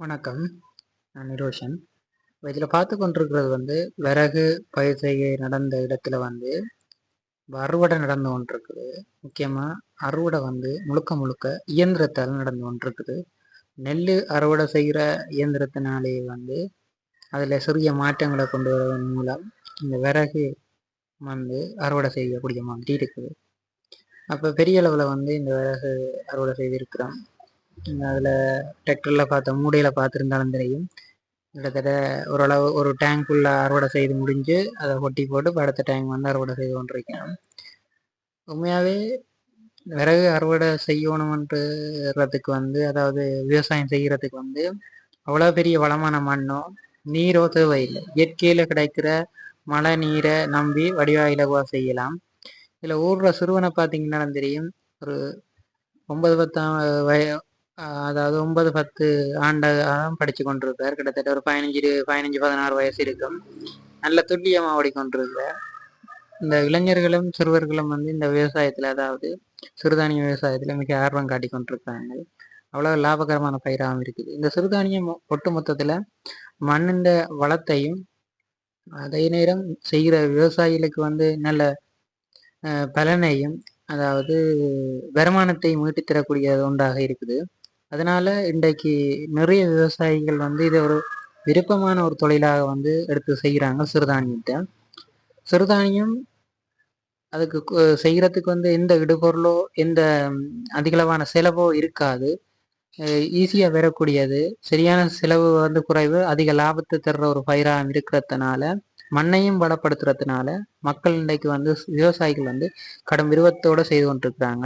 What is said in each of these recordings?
வணக்கம். நான் நிரோஷன். இப்போ இதில் பார்த்து கொண்டிருக்கிறது வந்து விறகு பயிர் செய்கை நடந்த இடத்துல வந்து அறுவடை நடந்து கொண்டிருக்குது. முக்கியமாக அறுவடை வந்து முழுக்க முழுக்க இயந்திரத்தால் நடந்து கொண்டிருக்குது. நெல் அறுவடை செய்கிற இயந்திரத்தினாலே வந்து அதில் சிறிய மாற்றங்களை கொண்டு வருவதன் மூலம் இந்த விறகு வந்து அறுவடை செய்யக்கூடிய மாதிரி இருக்குது. அப்போ பெரிய அளவில் வந்து இந்த விறகு அறுவடை செய்திருக்கிறோம். அதில் டிராக்டரில் பார்த்த மூடையில் பார்த்துருந்தாலும் தெரியும். கிட்டத்தட்ட ஓரளவு ஒரு டேங்க்குள்ளே அறுவடை செய்து முடிஞ்சு அதை ஒட்டி போட்டு அடுத்த டேங்க் வந்து அறுவடை செய்து கொண்டிருக்கேன் உண்மையாகவே விறகு அறுவடை செய்யணுமன்றதுக்கு வந்து அதாவது விவசாயம் செய்கிறதுக்கு வந்து அவ்வளோ பெரிய வளமான மண்ணோ நீரோ தேவையில்லை. இயற்கையில் கிடைக்கிற மழை நீரை நம்பி வடிவா இலகுவாக செய்யலாம். இதில் ஊர்ற சிறுவனை பார்த்தீங்கன்னா தெரியும். ஒரு ஒன்பது பத்தாம் வய அதாவது ஒன்பது பத்து ஆண்டாக படித்து கொண்டிருப்பார் கிட்டத்தட்ட ஒரு பதினஞ்சு பதினஞ்சு பதினாறு வயசு இருக்கும். நல்ல துல்லியமாக ஓடிக்கொண்டிருந்தார். இந்த இளைஞர்களும் சிறுவர்களும் வந்து இந்த விவசாயத்தில் அதாவது சிறுதானிய விவசாயத்தில் மிக ஆர்வம் காட்டி கொண்டிருக்காங்க அவ்வளோ லாபகரமான பயிராகவும் இருக்குது. இந்த சிறுதானியம் ஒட்டு மொத்தத்தில் மண்ணின் வளத்தையும் அதே நேரம் செய்கிற விவசாயிகளுக்கு வந்து நல்ல பலனையும் அதாவது வருமானத்தை மீட்டித்தரக்கூடியது தரக்கூடிய ஒன்றாக இருக்குது. அதனால் இன்றைக்கு நிறைய விவசாயிகள் வந்து இதை ஒரு விருப்பமான ஒரு தொழிலாக வந்து எடுத்து செய்கிறாங்க சிறுதானியத்தை. சிறுதானியம் அதுக்கு செய்கிறதுக்கு வந்து எந்த இடுபொருளோ எந்த அதிகளவான செலவோ இருக்காது. ஈஸியாக வரக்கூடியது சரியான செலவு வந்து குறைவு அதிக லாபத்தை தர்ற ஒரு பயிராக இருக்கிறதுனால மண்ணையும் வளப்படுத்துறதுனால மக்கள் இன்றைக்கு வந்து விவசாயிகள் வந்து கடும் விருப்பத்தோடு செய்து கொண்டிருக்கிறாங்க.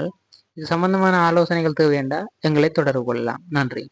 இது சம்பந்தமான ஆலோசனைகள் தேவையண்டா எங்களை தொடர்பு கொள்ளலாம். நன்றி.